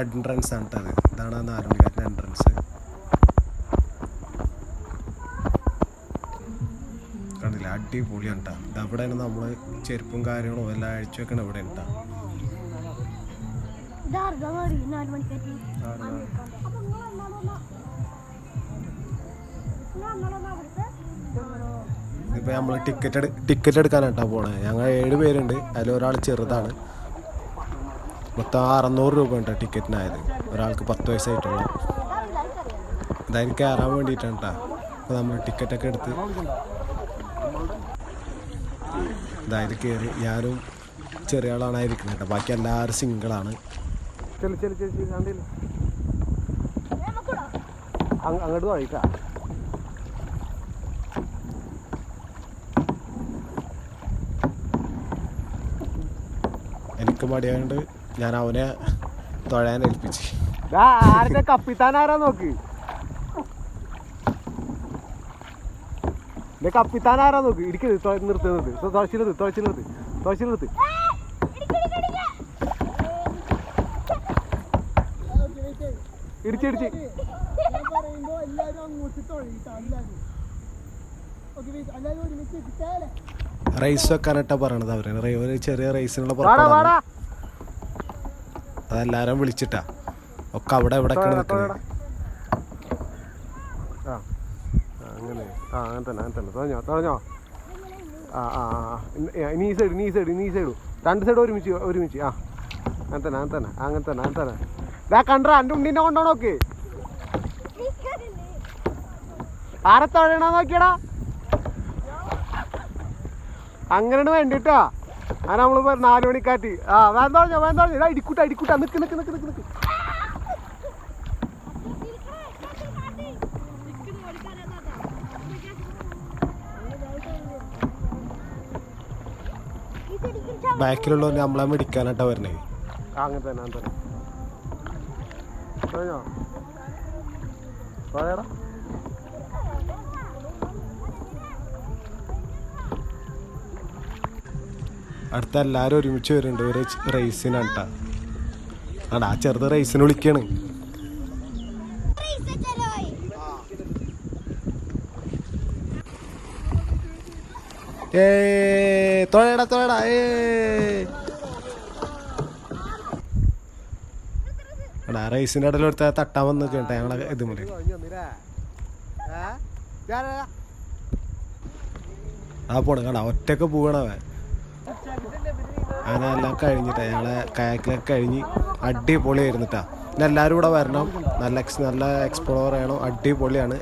Entrance ആണ് കേട്ടോ അത്. ഇതാണ് ആ നാലുമണിക്കാരന്റെ എൻട്രൻസ് കണ്ടില്ല? അടിപൊളിയാണ് കേട്ടോ ഇത് അവിടെയാണ് നമ്മൾ ചെരുപ്പും കാര്യങ്ങളും എല്ലാം അഴിച്ചു വെക്കണം ഇവിടെ ഉണ്ടാ ഇതിപ്പോൾ നമ്മൾ ടിക്കറ്റ് ടിക്കറ്റ് എടുക്കാനാട്ടാ പോണേ. ഞങ്ങൾ ഏഴ് പേരുണ്ട്. അതിൽ ഒരാൾ ചെറുതാണ്. മൊത്തം അറുന്നൂറ് രൂപ ഉണ്ട് ടിക്കറ്റിനായത്. ഒരാൾക്ക് പത്ത് വയസ്സായിട്ടുള്ള. അതായത് കയറാൻ വേണ്ടിയിട്ടാണ് കേട്ടോ അപ്പോൾ നമ്മൾ ടിക്കറ്റൊക്കെ എടുത്ത് ഇതായത് കയറി ഞാനും ചെറിയ ആളാണ് ആയിരിക്കുന്നത് കേട്ടോ ബാക്കി എല്ലാവരും സിംഗിളാണ് അങ്ങോട്ട് വഴിക്കാ എനിക്ക് മടിയായതുകൊണ്ട് ഞാൻ അവനെ തൊഴാൻ ഏൽപ്പിച്ച്. ആരുടെ കപ്പിത്താൻ ആരാ നോക്ക്? എന്റെ കപ്പിത്താൻ ആരാ നോക്ക്? ഇരിക്കരുത് നിർത്തുന്നത് നിർത്ത് നിർത്ത്. തുഴച്ചു നിർത്ത് തുഴച്ചു നിർത്ത്. തുഴച്ചു നിർത്ത്. ഇടിച്ചിടിച്ച് റൈസ് വെക്കാനായിട്ടാ പറയണത് അവരാണ് ചെറിയ റൈസിനുള്ള പുറത്താണ് അതെല്ലാരും വിളിച്ചിട്ടാ. ഒക്കെ അവിടെ എവിടെ നിൽക്കുന്നത് അങ്ങനെ. ആ അങ്ങനെ തന്നെ അങ്ങനെ തന്നെ. തുഴഞ്ഞോ തുഴഞ്ഞോ ആ ആ ഇനി- ഈ സൈഡ് ഇനി ഈ സൈഡ് ഇനി ഈ സൈഡ് രണ്ട് സൈഡ് ഒരുമിച്ച് ഒരുമിച്ച്. ആ അങ്ങനെ തന്നെ അങ്ങനെ തന്നെ അങ്ങനെ തന്നെ അങ്ങനെ തന്നെ. ഇതാ കണ്ടാ എന്റെ ഉണ്ടിന്റെ കൊണ്ടോ നോക്ക്. ആരെ തഴയണ നോക്കിയടാ. അങ്ങനെയാണ് വേണ്ടിട്ടാ. ആ നമ്മൾ നാല് മണിക്കാറ്റ്. ആ വേണ്ട പറഞ്ഞോ വേണ്ട പറഞ്ഞോ ഇതാ ഇടിക്കൂട്ട ഇടിക്കൂട്ട. നിക്ക് നിക്ക് നിക്ക് നിക്ക് നിക്ക്. ബാക്കിലുള്ളവർ നമ്മളെ മേടിക്കാനായിട്ടാ വരണേ. അങ്ങനെ തന്നെ അങ്ങനെ തന്നെ. പറഞ്ഞോ? പറയടാ. അടുത്ത എല്ലാവരും ഒരുമിച്ച് വരുന്നുണ്ട്. ഒരു റേസിനാണ് കേട്ടാ ആടാ ആ ചെറുത് റേസിന് വിളിക്കാണ്. ഏ എടാ ഇടയിൽ ഒരുത്ത തട്ടാൻ വന്നു കേട്ടോ ഞങ്ങളെ ഇത് മതി ആ പോണ. കണ്ടാ ഒറ്റയ്ക്ക് പോകണവൻ അങ്ങനെ കഴിഞ്ഞിട്ട് ഞങ്ങളെ കയാക്കിലൊക്കെ കഴിഞ്ഞ് അടിപൊളിയായിരുന്നിട്ടാ പിന്നെ എല്ലാവരും കൂടെ വരണം. നല്ല എക്സ് നല്ല എക്സ്പ്ലോർ ചെയ്യണം അടിപൊളിയാണ്.